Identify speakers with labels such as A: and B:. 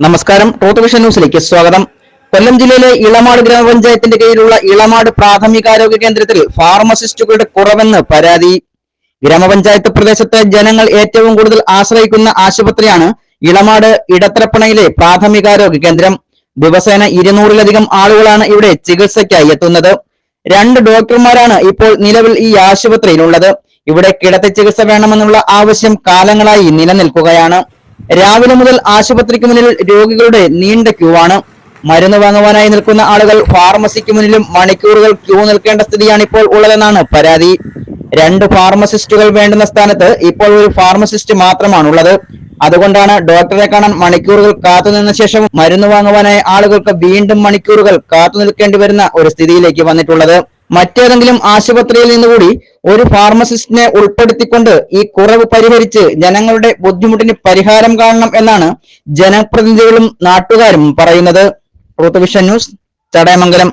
A: നമസ്കാരം. Truth vision ന്യൂസിലേക്ക് സ്വാഗതം. കൊല്ലം ജില്ലയിലെ ഇളമാട് ഗ്രാമപഞ്ചായത്തിന്റെ കീഴിലുള്ള ഇളമാട് പ്രാഥമികാരോഗ്യ കേന്ദ്രത്തിൽ ഫാർമസിസ്റ്റുകളുടെ കുറവെന്ന് പരാതി. ഗ്രാമപഞ്ചായത്ത് പ്രദേശത്തെ ജനങ്ങൾ ഏറ്റവും കൂടുതൽ ആശ്രയിക്കുന്ന ആശുപത്രിയാണ് ഇളമാട് ഇടത്തരപ്പണയിലെ പ്രാഥമികാരോഗ്യ കേന്ദ്രം. ദിവസേന ഇരുന്നൂറിലധികം ആളുകളാണ് ഇവിടെ ചികിത്സയ്ക്കായി എത്തുന്നത്. രണ്ട് ഡോക്ടർമാരാണ് ഇപ്പോൾ നിലവിൽ ഈ ആശുപത്രിയിലുള്ളത്. ഇവിടെ കിടത്തി ചികിത്സ വേണമെന്നുള്ള ആവശ്യം കാലങ്ങളായി നിലനിൽക്കുകയാണ്. രാവിലെ മുതൽ ആശുപത്രിക്ക് മുന്നിൽ രോഗികളുടെ നീണ്ട ക്യൂ ആണ് മരുന്ന് വാങ്ങുവാനായി നിൽക്കുന്ന ആളുകൾ ഫാർമസിക്ക് മുന്നിലും മണിക്കൂറുകൾ ക്യൂ നിൽക്കേണ്ട സ്ഥിതിയാണ് ഇപ്പോൾ ഉള്ളതെന്നാണ് പരാതി. രണ്ട് ഫാർമസിസ്റ്റുകൾ വേണ്ടുന്ന സ്ഥാനത്ത് ഇപ്പോൾ ഒരു ഫാർമസിസ്റ്റ് മാത്രമാണ് ഉള്ളത് അതുകൊണ്ടാണ് ഡോക്ടറെ കാണാൻ മണിക്കൂറുകൾ കാത്തുനിന്ന ശേഷം മരുന്ന് വാങ്ങുവാനായി ആളുകൾക്ക് വീണ്ടും മണിക്കൂറുകൾ കാത്തു നിൽക്കേണ്ടി വരുന്ന ഒരു സ്ഥിതിയിലേക്ക് വന്നിട്ടുള്ളത്. മറ്റേതെങ്കിലും ആശുപത്രിയിൽ നിന്നുകൂടി ഒരു ഫാർമസിസ്റ്റിനെ ഉൾപ്പെടുത്തിക്കൊണ്ട് ഈ കുറവ് പരിഹരിച്ച് ജനങ്ങളുടെ ബുദ്ധിമുട്ടിന് പരിഹാരം കാണണം എന്നാണ് ജനപ്രതിനിധികളും നാട്ടുകാരും പറയുന്നത്. ന്യൂസ് ചടയമംഗലം.